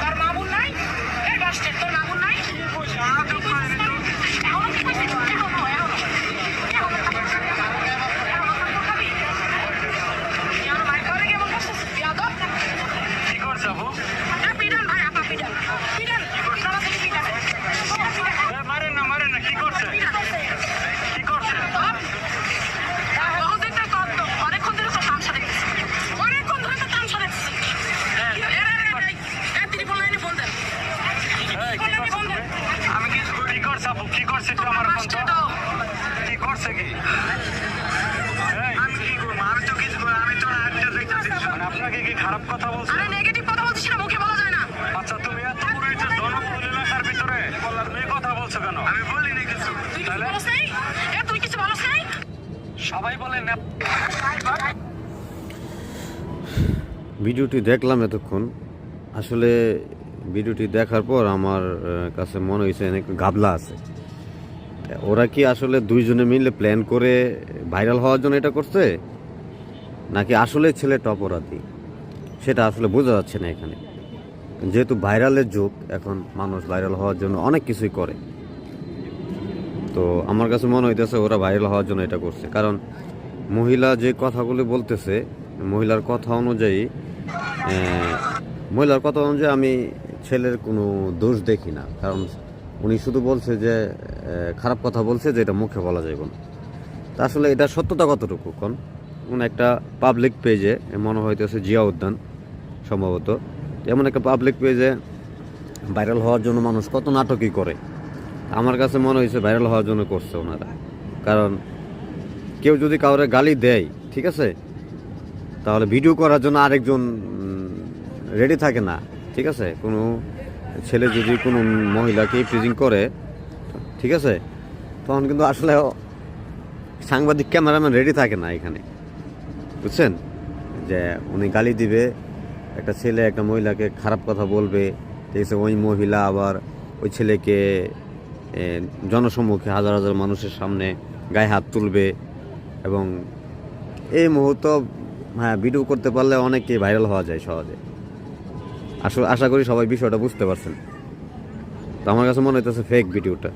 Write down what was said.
তোর মামুন নাই এই বাসটে তোর মামুন নাই এখনও কি কইছিস? এখনও, এখনও। এখনও এখনও খাবি? এখনও মাইর খাওয়ারে কেমন করছিস? বিয়াদব? কি করছে আপু এ, পিডান ভাই, আপা পিডান। পিডান, সবার থেকে পিডান। পিডান, পিডান। এ, মারেন না মারেন না কি করছে পিডান করছে। কি করছে বহুদিন ধরে কর তো, অনেকক্ষণ ধরে তো তামসা দেখতেছি। অনেকক্ষণ ধরে তো তামসা দেখতেছি। এ, এ, এ, এ, এ, তিনি বললেন, এনে বলতেন। এই, কি করছে তুমি? আমি কিছু কি করছে আপু কি করছে একটু আমার এখন বাসটে তো? দাও। কি করছে কি? আমি কি করব? আমি তো কিছু আমি তো একটা দেখতেছি মানে আপনাকে কি খারাপ কথা বলছে? আরে নেগেটিভ কথা বলছিস না মুখে বলা যায় না। আচ্ছা তুমি এত বড় একটা জনবহুল এলাকার ভিতরে তুমি এই কথা বলছো কেন? আমি বলিনি কিছু। কিছু তাহলে এ তুই কিছু বলস নাই? সবাই বলেন না। ভিডিওটি দেখলাম এতক্ষণ। আসলে ভিডিওটি দেখার পর আমার কাছে মনে হয়েছে অনেক গাবলা আছে। ওরা কি আসলে দুইজনে মিলে প্ল্যান করে ভাইরাল হওয়ার জন্য এটা করছে? নাকি আসলে ছেলেটা অপরাধী সেটা আসলে বোঝা যাচ্ছে না এখানে। যেহেতু ভাইরালের যুগ, এখন মানুষ ভাইরাল হওয়ার জন্য অনেক কিছুই করে। তো আমার কাছে মনে হইতেছে ওরা ভাইরাল হওয়ার জন্য এটা করছে। কারণ মহিলা যে কথাগুলি বলতেছে, মহিলার কথা অনুযায়ী মহিলার কথা অনুযায়ী আমি ছেলের কোনো দোষ দেখি না। কারণ উনি শুধু বলছে যে খারাপ কথা বলছে যে এটা মুখে বলা যাবে না। তা আসলে এটা সত্যতা কতটুকু, কোন? কোন একটা পাবলিক পেজে মনে হইতেছে জিয়া উদ্যান সম্ভবত। এমন একটা পাবলিক পেজে ভাইরাল হওয়ার জন্য মানুষ কত নাটকই করে। আমার কাছে মনে হয়েছে ভাইরাল হওয়ার জন্য করছে ওনারা। কারণ কেউ যদি কাউরে গালি দেয়, ঠিক আছে? তাহলে ভিডিও করার জন্য আরেকজন রেডি থাকে না। ঠিক আছে? কোনো ছেলে যদি কোনো মহিলাকে প্রিজিং করে, ঠিক আছে? তখন কিন্তু আসলে সাংবাদিক, ক্যামেরাম্যান রেডি থাকে না এখানে। বুঝছেন? যে উনি গালি দিবে, একটা ছেলে একটা মহিলাকে খারাপ কথা বলবে, ঠিক আছে? ওই মহিলা আবার ওই ছেলেকে জনসম্মুখে হাজার হাজার মানুষের সামনে গায়ে হাত তুলবে এবং এই মুহূর্ত হ্যাঁ ভিডিও করতে পারলে অনেকে ভাইরাল হওয়া যায় সহজে। আসলে আশা করি সবাই বিষয়টা বুঝতে পারছেন। তো আমার কাছে মনে হইতেছে ফেক ভিডিওটা